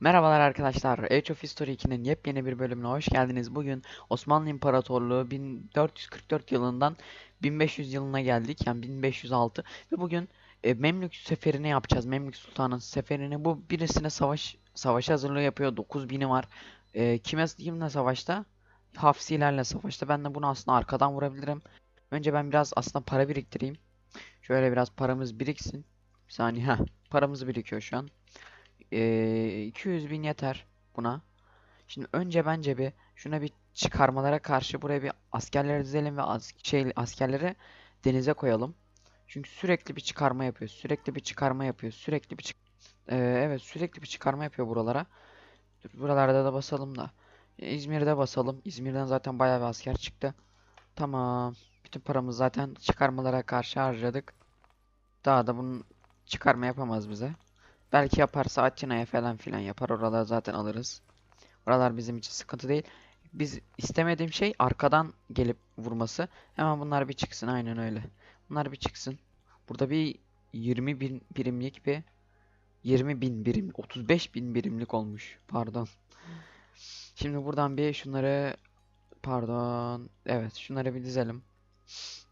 Merhabalar arkadaşlar. Age of History 2'nin yepyeni bir bölümüne hoş geldiniz. Bugün Osmanlı İmparatorluğu 1444 yılından 1500 yılına geldik. Yani 1506 ve bugün e, Memlük seferini yapacağız. Memlük Sultan'ın seferini. Bu birisine savaş savaş hazırlığı yapıyor. 9000'i var. E, kime kimle savaşta? Hafsilerle savaşta. Ben de bunu aslında arkadan vurabilirim. Önce ben biraz aslında para biriktireyim. Şöyle biraz paramız biriksin. Bir saniye. Heh, paramız birikiyor şu an. Ee, 200 bin yeter buna. Şimdi önce bence bir şuna bir çıkarmalara karşı buraya bir askerleri dizelim ve as şey askerleri denize koyalım. Çünkü sürekli bir çıkarma yapıyor. Sürekli bir çıkarma yapıyor. Sürekli bir çık Ee, evet sürekli bir çıkarma yapıyor buralara. Dur, buralarda da basalım da. Ee, İzmir'de basalım. İzmir'den zaten bayağı bir asker çıktı. Tamam. Bütün paramızı zaten çıkarmalara karşı harcadık. Daha da bunun çıkarma yapamaz bize. Belki yaparsa Atina'ya falan filan yapar. Oraları zaten alırız. Oralar bizim için sıkıntı değil. Biz istemediğim şey arkadan gelip vurması. Hemen bunlar bir çıksın. Aynen öyle. Bunlar bir çıksın. Burada bir 20 bin birimlik bir 20 bin birim 35 bin birimlik olmuş. Pardon. Şimdi buradan bir şunları pardon. Evet şunları bir dizelim.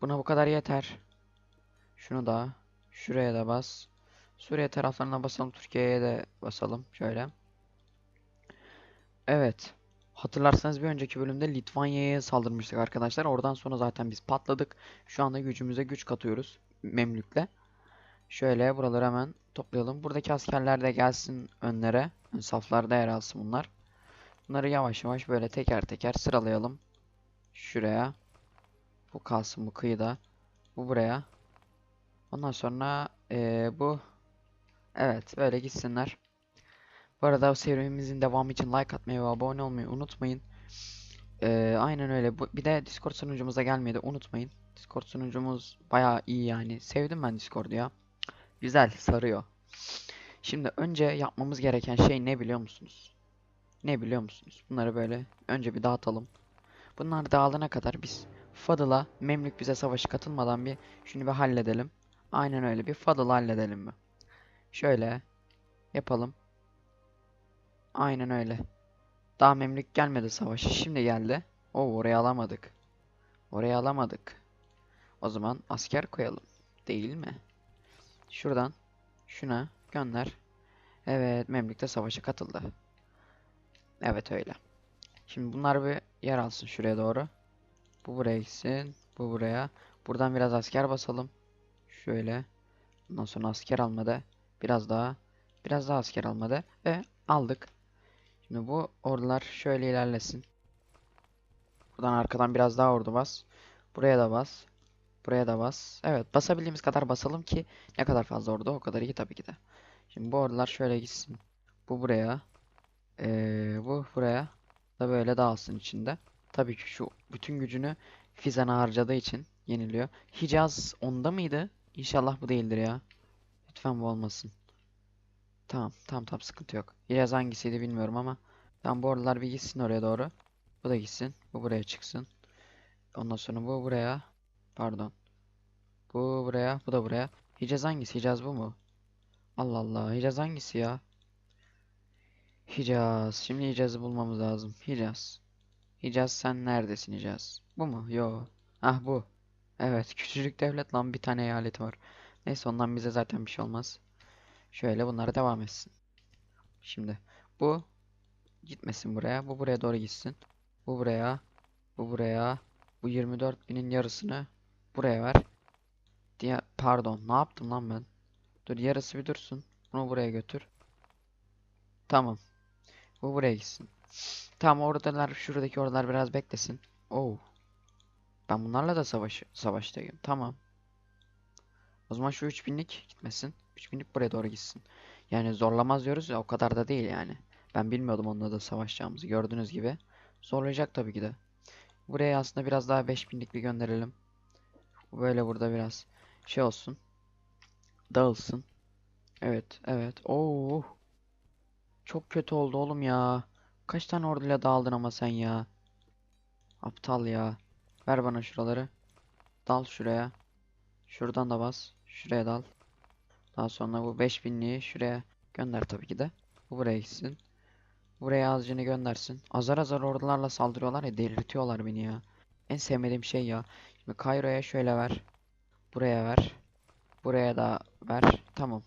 Buna bu kadar yeter. Şunu da şuraya da bas. Suriye taraflarına basalım. Türkiye'ye de basalım. Şöyle. Evet. Hatırlarsanız bir önceki bölümde Litvanya'ya saldırmıştık arkadaşlar. Oradan sonra zaten biz patladık. Şu anda gücümüze güç katıyoruz. Memlük'le. Şöyle buraları hemen toplayalım. Buradaki askerler de gelsin önlere. Ön saflarda yer alsın bunlar. Bunları yavaş yavaş böyle teker teker sıralayalım. Şuraya. Bu kalsın bu kıyıda. Bu buraya. Ondan sonra eee, bu Evet, böyle gitsinler. Bu arada serimizin devamı için like atmayı ve abone olmayı unutmayın. Ee, aynen öyle. Bu, bir de Discord sunucumuza gelmeyi de unutmayın. Discord sunucumuz bayağı iyi yani. Sevdim ben Discord'u ya. Güzel, sarıyor. Şimdi önce yapmamız gereken şey ne biliyor musunuz? Ne biliyor musunuz? Bunları böyle önce bir dağıtalım. Bunlar dağılana kadar biz Fadıl'a Memlük bize savaşı katılmadan bir şunu bir halledelim. Aynen öyle bir Fadıl'ı halledelim mi? Şöyle yapalım. Aynen öyle. Daha Memlük gelmedi savaşı. Şimdi geldi. Oo oraya alamadık. Oraya alamadık. O zaman asker koyalım. Değil mi? Şuradan şuna gönder. Evet Memlük de savaşa katıldı. Evet öyle. Şimdi bunlar bir yer alsın şuraya doğru. Bu buraya gitsin. Bu buraya. Buradan biraz asker basalım. Şöyle. Bundan sonra asker almadı. Biraz daha. Biraz daha asker almadı. Ve aldık. Şimdi bu ordular şöyle ilerlesin. Buradan arkadan biraz daha ordu bas. Buraya da bas. Buraya da bas. Evet basabildiğimiz kadar basalım ki ne kadar fazla ordu o kadar iyi tabii ki de. Şimdi bu ordular şöyle gitsin. Bu buraya. Ee, bu buraya. Da böyle dağılsın içinde. Tabii ki şu bütün gücünü Fizan'a harcadığı için yeniliyor. Hicaz onda mıydı? İnşallah bu değildir ya. Lütfen bu olmasın. Tamam, tamam, tamam sıkıntı yok. Hicaz hangisiydi bilmiyorum ama. Tamam bu oralar bir gitsin oraya doğru. Bu da gitsin. Bu buraya çıksın. Ondan sonra bu buraya. Pardon. Bu buraya, bu da buraya. Hicaz hangisi? Hicaz bu mu? Allah Allah. Hicaz hangisi ya? Hicaz. Şimdi Hicaz'ı bulmamız lazım. Hicaz. Hicaz sen neredesin Hicaz? Bu mu? Yo. Ah bu. Evet, küçücük devlet lan bir tane eyaleti var. Neyse ondan bize zaten bir şey olmaz. Şöyle bunlara devam etsin. Şimdi bu gitmesin buraya. Bu buraya doğru gitsin. Bu buraya. Bu buraya. Bu 24 binin yarısını buraya ver. Diye pardon ne yaptım lan ben? Dur yarısı bir dursun. Bunu buraya götür. Tamam. Bu buraya gitsin. Tamam oradalar şuradaki oralar biraz beklesin. Oo. Ben bunlarla da savaş savaştayım. Tamam. O zaman şu 3000'lik gitmesin. 3000'lik buraya doğru gitsin. Yani zorlamaz diyoruz ya o kadar da değil yani. Ben bilmiyordum onunla da savaşacağımızı gördüğünüz gibi. Zorlayacak tabii ki de. Buraya aslında biraz daha 5000'lik bir gönderelim. Böyle burada biraz şey olsun. Dağılsın. Evet, evet. Oo. Çok kötü oldu oğlum ya. Kaç tane orduyla dağıldın ama sen ya. Aptal ya. Ver bana şuraları. Dal şuraya. Şuradan da bas. Şuraya dal. Daha sonra bu 5000'liği şuraya gönder tabii ki de. Bu buraya gitsin. Buraya azcını göndersin. Azar azar ordularla saldırıyorlar ya delirtiyorlar beni ya. En sevmediğim şey ya. Şimdi Kairo'ya şöyle ver. Buraya ver. Buraya da ver. Tamam.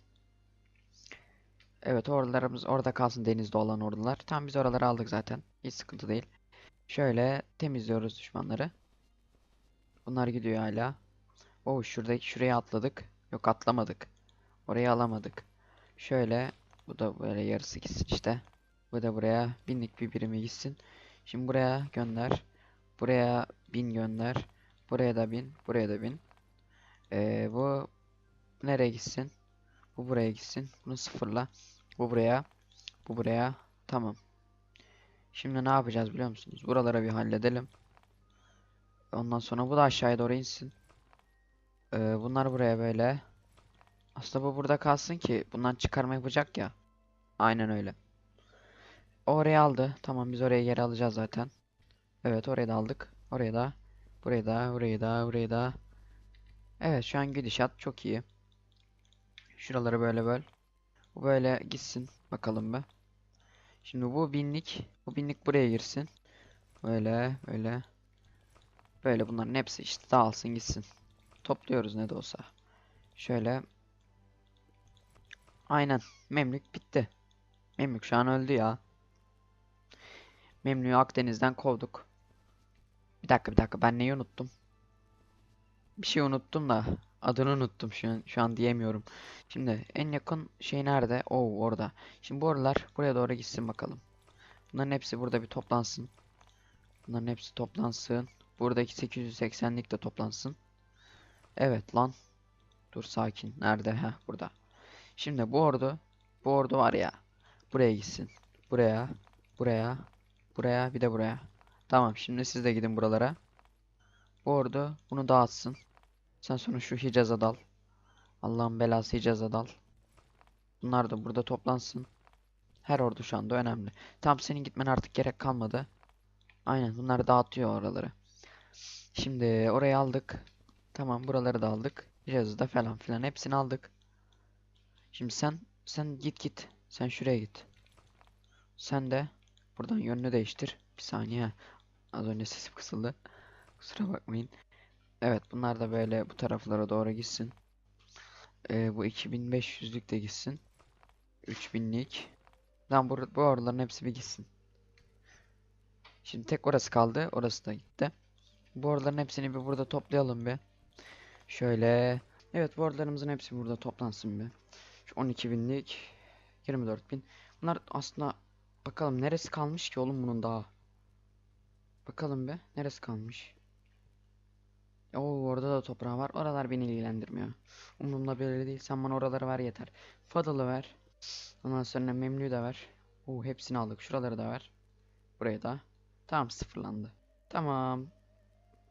Evet ordularımız orada kalsın denizde olan ordular. Tam biz oraları aldık zaten. Hiç sıkıntı değil. Şöyle temizliyoruz düşmanları. Bunlar gidiyor hala. Oo şuradaki şuraya atladık. Yok atlamadık. Orayı alamadık. Şöyle bu da böyle yarısı gitsin işte. Bu da buraya binlik bir birimi gitsin. Şimdi buraya gönder. Buraya bin gönder. Buraya da bin. Buraya da bin. Ee, bu nereye gitsin? Bu buraya gitsin. Bunu sıfırla. Bu buraya. Bu buraya. Tamam. Şimdi ne yapacağız biliyor musunuz? Buraları bir halledelim. Ondan sonra bu da aşağıya doğru insin. Ee, bunlar buraya böyle. Aslında bu burada kalsın ki bundan çıkarma yapacak ya. Aynen öyle. O Orayı aldı. Tamam biz oraya yer alacağız zaten. Evet orayı da aldık. Oraya da. Burayı da. Burayı da. Burayı da. Evet şu an gidişat çok iyi. Şuraları böyle böl. Bu böyle gitsin. Bakalım be. Şimdi bu binlik. Bu binlik buraya girsin. Böyle böyle. Böyle bunların hepsi işte dağılsın gitsin. Topluyoruz ne de olsa. Şöyle. Aynen. Memlük bitti. Memlük şu an öldü ya. Memlük'ü Akdeniz'den kovduk. Bir dakika bir dakika ben neyi unuttum? Bir şey unuttum da adını unuttum şu an, şu an diyemiyorum. Şimdi en yakın şey nerede? Oo orada. Şimdi bu oralar buraya doğru gitsin bakalım. Bunların hepsi burada bir toplansın. Bunların hepsi toplansın. Buradaki 880'lik de toplansın. Evet lan. Dur sakin. Nerede? Heh burada. Şimdi bu ordu bu ordu var ya. Buraya gitsin. Buraya. Buraya. Buraya. Bir de buraya. Tamam. Şimdi siz de gidin buralara. Bu ordu bunu dağıtsın. Sen sonra şu Hicaz'a dal. Allah'ın belası Hicaz'a dal. Bunlar da burada toplansın. Her ordu şu anda önemli. Tam senin gitmen artık gerek kalmadı. Aynen bunlar dağıtıyor oraları. Şimdi orayı aldık. Tamam buraları da aldık. Hicaz'ı da falan filan hepsini aldık. Şimdi sen sen git git. Sen şuraya git. Sen de buradan yönünü değiştir. Bir saniye. Az önce sesim kısıldı. Kusura bakmayın. Evet bunlar da böyle bu taraflara doğru gitsin. Ee, bu 2500'lük de gitsin. 3000'lik. Lan bu, bu oraların hepsi bir gitsin. Şimdi tek orası kaldı. Orası da gitti. Bu oraların hepsini bir burada toplayalım bir. Şöyle. Evet bu oralarımızın hepsi burada toplansın bir. Şu 12.000'lik 24.000. Bunlar aslında bakalım neresi kalmış ki oğlum bunun daha. Bakalım be neresi kalmış. Oo orada da toprağı var. Oralar beni ilgilendirmiyor. Umurumda böyle değil. Sen bana oraları ver yeter. Fadıl'ı ver. Ondan sonra Memlü'yü de ver. Oo hepsini aldık. Şuraları da ver. Buraya da. Tamam sıfırlandı. Tamam.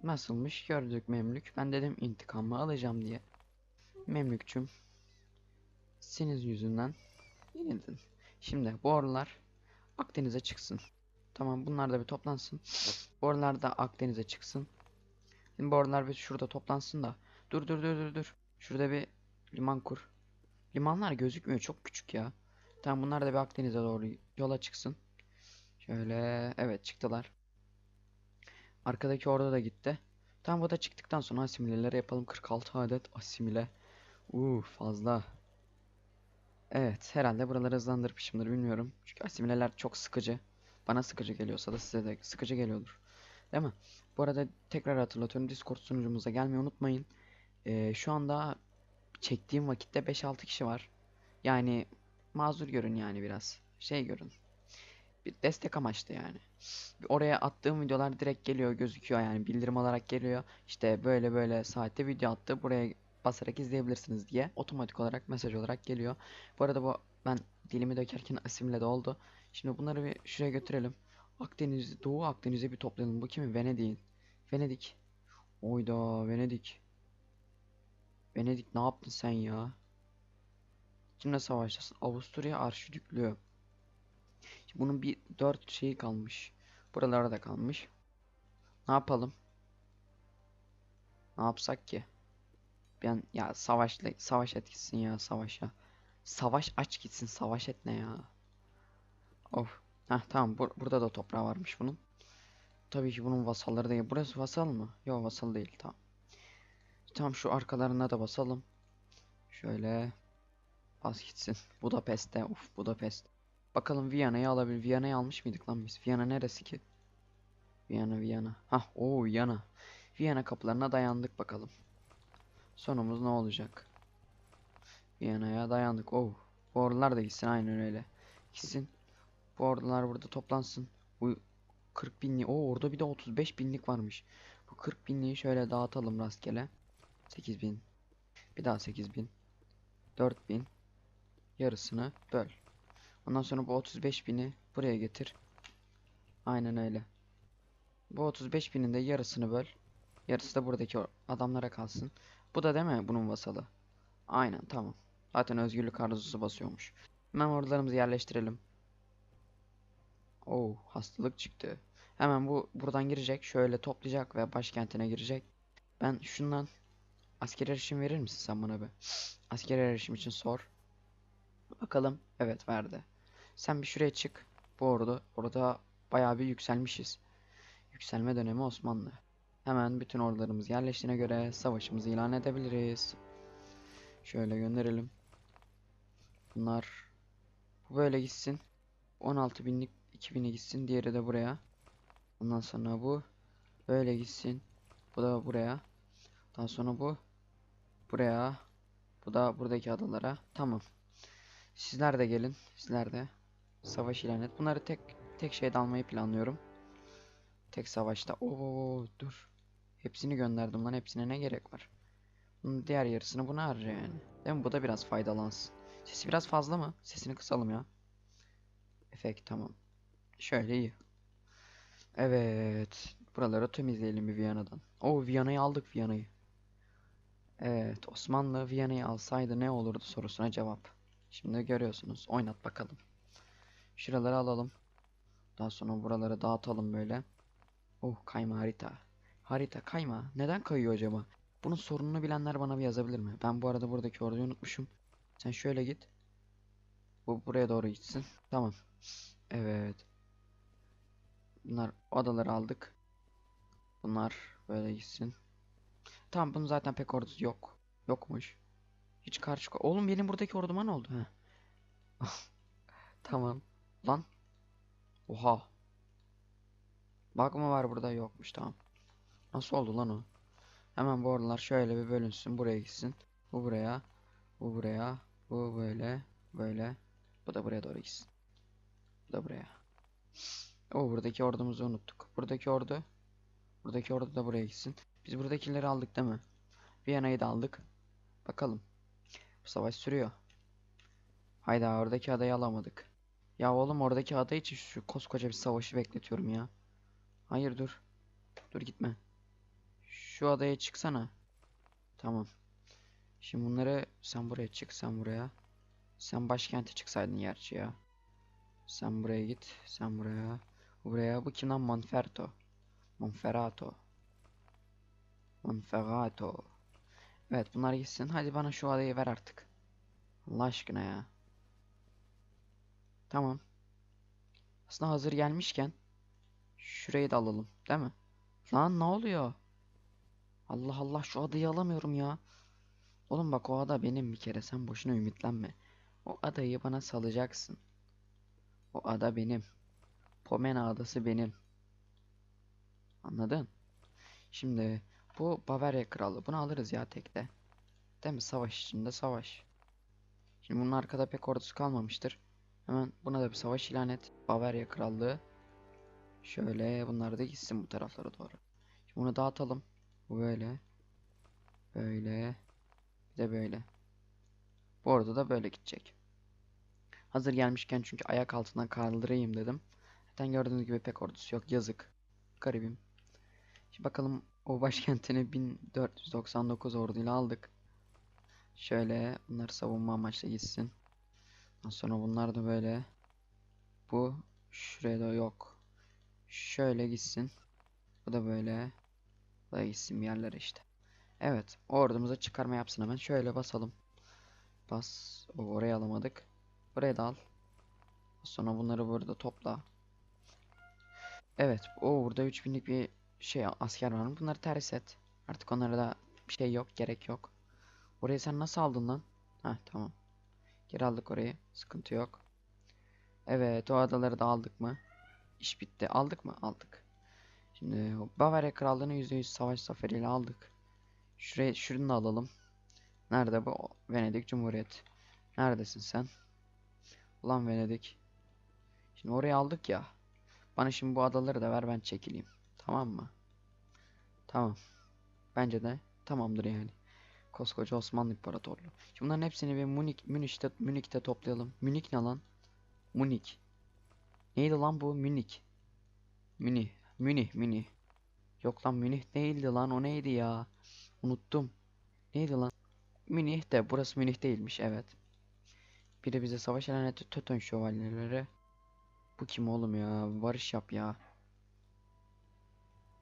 Nasılmış gördük Memlük. Ben dedim intikamımı alacağım diye. Memlükçüm. Senin yüzünden yenildin. Şimdi bu oralar Akdeniz'e çıksın. Tamam bunlar da bir toplansın. Bu oralar da Akdeniz'e çıksın. Şimdi bu oralar bir şurada toplansın da. Dur dur dur dur dur. Şurada bir liman kur. Limanlar gözükmüyor çok küçük ya. Tamam bunlar da bir Akdeniz'e doğru yola çıksın. Şöyle evet çıktılar. Arkadaki orada da gitti. Tamam bu da çıktıktan sonra asimileleri yapalım. 46 adet asimile. Uuu fazla. Evet herhalde buraları hızlandırmışımdır bilmiyorum. Çünkü asimileler çok sıkıcı. Bana sıkıcı geliyorsa da size de sıkıcı geliyordur. Değil mi? Bu arada tekrar hatırlatıyorum. Discord sunucumuza gelmeyi unutmayın. Ee, şu anda çektiğim vakitte 5-6 kişi var. Yani mazur görün yani biraz. Şey görün. Bir destek amaçlı yani. Oraya attığım videolar direkt geliyor gözüküyor yani bildirim olarak geliyor. İşte böyle böyle saatte video attı. Buraya basarak izleyebilirsiniz diye otomatik olarak mesaj olarak geliyor. Bu arada bu ben dilimi dökerken asimile de oldu. Şimdi bunları bir şuraya götürelim. Akdeniz, Doğu Akdeniz'e bir toplayalım. Bu kimin? Venedik'in. Venedik. Oyda Venedik. Venedik ne yaptın sen ya? Kimle savaştasın? Avusturya Arşidüklüğü. Bunun bir dört şeyi kalmış. Buralarda da kalmış. Ne yapalım? Ne yapsak ki? Ben ya savaşla savaş et gitsin ya savaşa. Savaş aç gitsin savaş et ya? Of. Heh tamam bur- burada da toprağı varmış bunun. Tabii ki bunun vasalları değil. Burası vasal mı? Yok vasal değil tamam. Tamam şu arkalarına da basalım. Şöyle bas gitsin. Budapest'te. Uf Budapest. Bakalım Viyana'yı alabil. Viyana'yı almış mıydık lan biz? Viyana neresi ki? Viyana Viyana. Hah o Viyana. Viyana kapılarına dayandık bakalım. Sonumuz ne olacak? Viyana'ya dayandık. Oh. Bu ordular da gitsin aynen öyle. Gitsin. Bu ordular burada toplansın. Bu 40 binlik. Oo orada bir de 35 binlik varmış. Bu 40 binliği şöyle dağıtalım rastgele. 8 bin. Bir daha 8 bin. 4 bin. Yarısını böl. Ondan sonra bu 35 bini buraya getir. Aynen öyle. Bu 35 binin de yarısını böl. Yarısı da buradaki adamlara kalsın. Bu da değil mi bunun vasalı? Aynen tamam. Zaten özgürlük arzusu basıyormuş. Hemen ordularımızı yerleştirelim. Oo hastalık çıktı. Hemen bu buradan girecek. Şöyle toplayacak ve başkentine girecek. Ben şundan asker erişim verir misin sen bana be? Asker erişim için sor. Bakalım. Evet verdi. Sen bir şuraya çık. Bu ordu. Orada bayağı bir yükselmişiz. Yükselme dönemi Osmanlı. Hemen bütün ordularımız yerleştiğine göre savaşımızı ilan edebiliriz. Şöyle gönderelim. Bunlar bu böyle gitsin. 16 binlik 2000'e gitsin. Diğeri de buraya. Ondan sonra bu böyle gitsin. Bu da buraya. Daha sonra bu buraya. Bu da buradaki adalara. Tamam. Sizler de gelin. Sizler de savaş ilan et. Bunları tek tek şeyde almayı planlıyorum. Tek savaşta. Oo dur. Hepsini gönderdim lan. Hepsine ne gerek var? Bunun diğer yarısını buna harca yani. Değil mi? Bu da biraz faydalansın. Sesi biraz fazla mı? Sesini kısalım ya. Efekt tamam. Şöyle iyi. Evet. Buraları temizleyelim bir Viyana'dan. Oo Viyana'yı aldık Viyana'yı. Evet. Osmanlı Viyana'yı alsaydı ne olurdu sorusuna cevap. Şimdi görüyorsunuz. Oynat bakalım. Şuraları alalım. Daha sonra buraları dağıtalım böyle. Oh kayma harita. Harita kayma. Neden kayıyor acaba? Bunun sorununu bilenler bana bir yazabilir mi? Ben bu arada buradaki orduyu unutmuşum. Sen şöyle git. Bu buraya doğru gitsin. Tamam. Evet. Bunlar odaları aldık. Bunlar böyle gitsin. Tamam bunun zaten pek ordusu yok. Yokmuş. Hiç karşı... Oğlum benim buradaki orduma ne oldu? Heh. Tamam. Lan. Oha. Bug mı var burada? Yokmuş tamam. Nasıl oldu lan o? Hemen bu ordular şöyle bir bölünsün. Buraya gitsin. Bu buraya. Bu buraya. Bu böyle. Böyle. Bu da buraya doğru gitsin. Bu da buraya. O buradaki ordumuzu unuttuk. Buradaki ordu. Buradaki ordu da buraya gitsin. Biz buradakileri aldık değil mi? Viyana'yı da aldık. Bakalım. Bu savaş sürüyor. Hayda oradaki adayı alamadık. Ya oğlum oradaki ada için şu koskoca bir savaşı bekletiyorum ya. Hayır dur. Dur gitme. Şu adaya çıksana. Tamam. Şimdi bunları sen buraya çık sen buraya. Sen başkente çıksaydın gerçi ya. Sen buraya git. Sen buraya. Buraya. Bu kim lan? Monferto. Monferrato. Monferrato. Evet bunlar gitsin. Hadi bana şu adayı ver artık. Allah aşkına ya. Tamam. Aslında hazır gelmişken şurayı da alalım, değil mi? Lan ne oluyor? Allah Allah şu adayı alamıyorum ya. Oğlum bak o ada benim bir kere sen boşuna ümitlenme. O adayı bana salacaksın. O ada benim. Pomena adası benim. Anladın? Şimdi bu Bavarya kralı. Bunu alırız ya tekte. Değil mi? Savaş içinde savaş. Şimdi bunun arkada pek ordusu kalmamıştır. Hemen buna da bir savaş ilan et. Bavarya krallığı. Şöyle bunlar da gitsin bu taraflara doğru. Şimdi bunu dağıtalım. Bu böyle. Böyle. Bir de böyle. Bu arada da böyle gidecek. Hazır gelmişken çünkü ayak altından kaldırayım dedim. Zaten gördüğünüz gibi pek ordusu yok. Yazık. Garibim. Şimdi bakalım o başkentini 1499 orduyla aldık. Şöyle bunlar savunma amaçlı gitsin. Sonra bunlar da böyle. Bu şuraya da yok. Şöyle gitsin. Bu da böyle. Bu da gitsin bir yerlere işte. Evet. Ordumuza çıkarma yapsın hemen. Şöyle basalım. Bas. O oraya alamadık. Buraya da al. Sonra bunları burada topla. Evet. O burada 3000'lik bir şey asker var? Bunları ters et. Artık onlara da bir şey yok. Gerek yok. Orayı sen nasıl aldın lan? Heh tamam. Geri aldık orayı. Sıkıntı yok. Evet o adaları da aldık mı? İş bitti. Aldık mı? Aldık. Şimdi Bavarya Krallığı'nı %100 savaş zaferiyle aldık. Şuraya şunu da alalım. Nerede bu? Venedik Cumhuriyet. Neredesin sen? Ulan Venedik. Şimdi orayı aldık ya. Bana şimdi bu adaları da ver ben çekileyim. Tamam mı? Tamam. Bence de tamamdır yani. Koskoca Osmanlı İmparatorluğu. Şimdi bunların hepsini bir Münih, Münih'te, Münih'te toplayalım. Münih ne lan? Münih. Neydi lan bu? Münih. Münih. Münih. Münih. Yok lan Münih değildi lan. O neydi ya? Unuttum. Neydi lan? Münih de. Burası Münih değilmiş. Evet. Biri bize savaş ilan etti. Tötön şövalyeleri. Bu kim oğlum ya? Barış yap ya.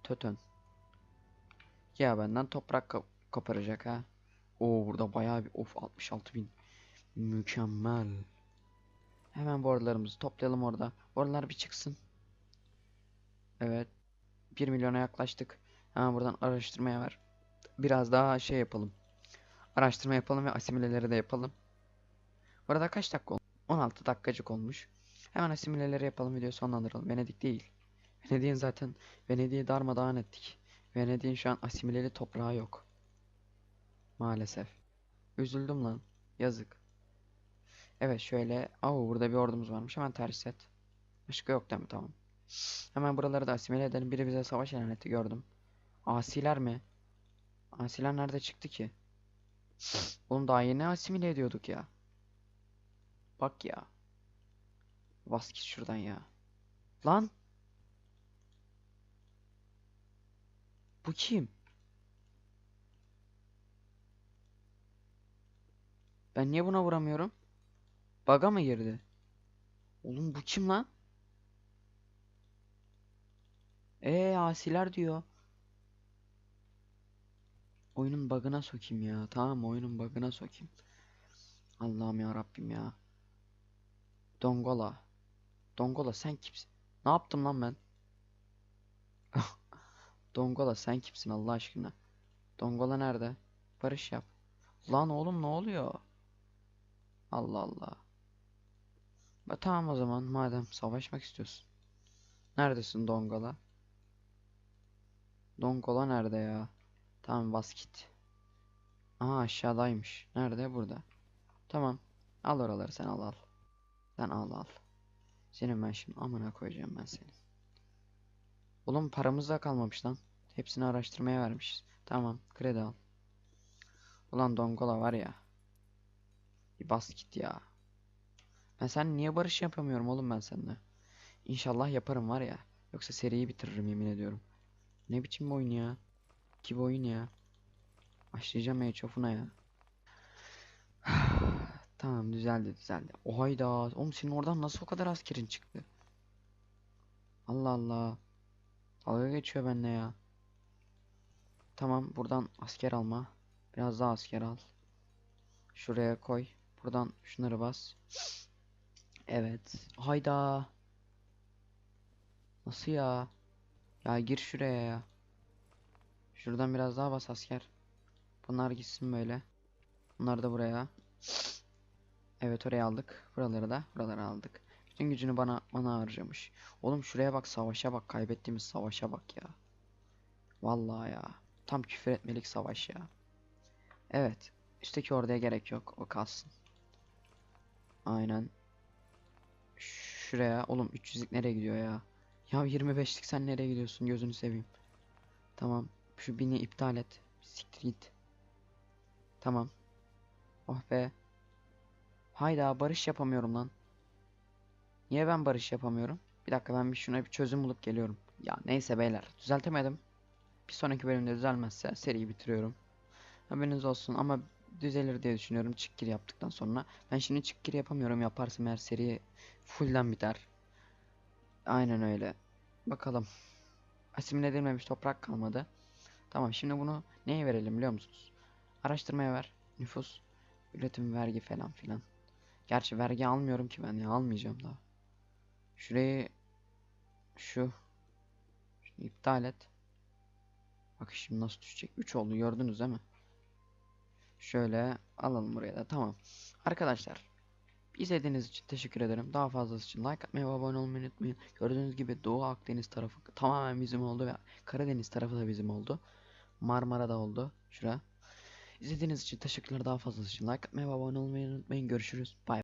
Tötön. Ya benden toprak ko- koparacak ha. Oo burada bayağı bir of 66 bin. Mükemmel. Hemen borularımızı toplayalım orada. Borular bir çıksın. Evet. 1 milyona yaklaştık. Hemen buradan araştırmaya ver. Biraz daha şey yapalım. Araştırma yapalım ve asimileleri de yapalım. Bu arada kaç dakika oldu? 16 dakikacık olmuş. Hemen asimileleri yapalım video sonlandıralım. Venedik değil. Venedik'in zaten Venedik'i darmadağın ettik. Venedik'in şu an asimileli toprağı yok. Maalesef. Üzüldüm lan. Yazık. Evet şöyle. Oo burada bir ordumuz varmış. Hemen ters et. Başka yok değil mi? Tamam. Hemen buraları da asimile edelim. Biri bize savaş ilan etti gördüm. Asiler mi? Asiler nerede çıktı ki? Oğlum daha yeni asimile ediyorduk ya. Bak ya. Bas git şuradan ya. Lan. Bu kim? Ben niye buna vuramıyorum? Baga mı girdi? Oğlum bu kim lan? Ee asiler diyor. Oyunun bug'ına sokayım ya. Tamam oyunun bug'ına sokayım. Allah'ım ya Rabbim ya. Dongola. Dongola sen kimsin? Ne yaptım lan ben? Dongola sen kimsin Allah aşkına? Dongola nerede? Barış yap. Lan oğlum ne oluyor? Allah Allah. Ba tamam o zaman madem savaşmak istiyorsun. Neredesin Dongola? Dongola nerede ya? Tamam bas git. Aha aşağıdaymış. Nerede? Burada. Tamam. Al oraları sen al al. Sen al al. Senin ben şimdi amına koyacağım ben seni. Oğlum paramız da kalmamış lan. Hepsini araştırmaya vermişiz. Tamam kredi al. Ulan Dongola var ya. Bir bas git ya. Ben sen niye barış yapamıyorum oğlum ben seninle. İnşallah yaparım var ya. Yoksa seriyi bitiririm yemin ediyorum. Ne biçim bir oyun ya. Ki oyun ya. Başlayacağım Age of'una ya. Tamam düzeldi düzeldi. O hayda. Oğlum senin oradan nasıl o kadar askerin çıktı? Allah Allah. Dalga geçiyor benimle ya. Tamam buradan asker alma. Biraz daha asker al. Şuraya koy. Buradan şunları bas. Evet. Hayda. Nasıl ya? Ya gir şuraya ya. Şuradan biraz daha bas asker. Bunlar gitsin böyle. Bunlar da buraya. Evet oraya aldık. Buraları da buraları aldık. Bütün gücünü bana bana harcamış. Oğlum şuraya bak savaşa bak. Kaybettiğimiz savaşa bak ya. Vallahi ya. Tam küfür etmelik savaş ya. Evet. Üstteki orduya gerek yok. O kalsın. Aynen. Şuraya. Oğlum 300'lik nereye gidiyor ya? Ya 25'lik sen nereye gidiyorsun? Gözünü seveyim. Tamam. Şu bini iptal et. Siktir git. Tamam. Oh be. Hayda barış yapamıyorum lan. Niye ben barış yapamıyorum? Bir dakika ben bir şuna bir çözüm bulup geliyorum. Ya neyse beyler düzeltemedim. Bir sonraki bölümde düzelmezse seriyi bitiriyorum. Haberiniz olsun ama düzelir diye düşünüyorum çıkkir yaptıktan sonra. Ben şimdi çıkkir yapamıyorum yaparsam eğer seri fullden biter. Aynen öyle. Bakalım. Asimile edilmemiş toprak kalmadı. Tamam şimdi bunu neye verelim biliyor musunuz? Araştırmaya ver. Nüfus, üretim, vergi falan filan. Gerçi vergi almıyorum ki ben ya almayacağım daha. Şurayı şu iptal et. Bak şimdi nasıl düşecek. 3 oldu gördünüz değil mi? Şöyle alalım buraya da tamam. Arkadaşlar izlediğiniz için teşekkür ederim. Daha fazlası için like atmayı ve abone olmayı unutmayın. Gördüğünüz gibi Doğu Akdeniz tarafı tamamen bizim oldu ve Karadeniz tarafı da bizim oldu. Marmara da oldu. Şura. İzlediğiniz için teşekkürler. Daha fazlası için like atmayı ve abone olmayı unutmayın. Görüşürüz. Bye.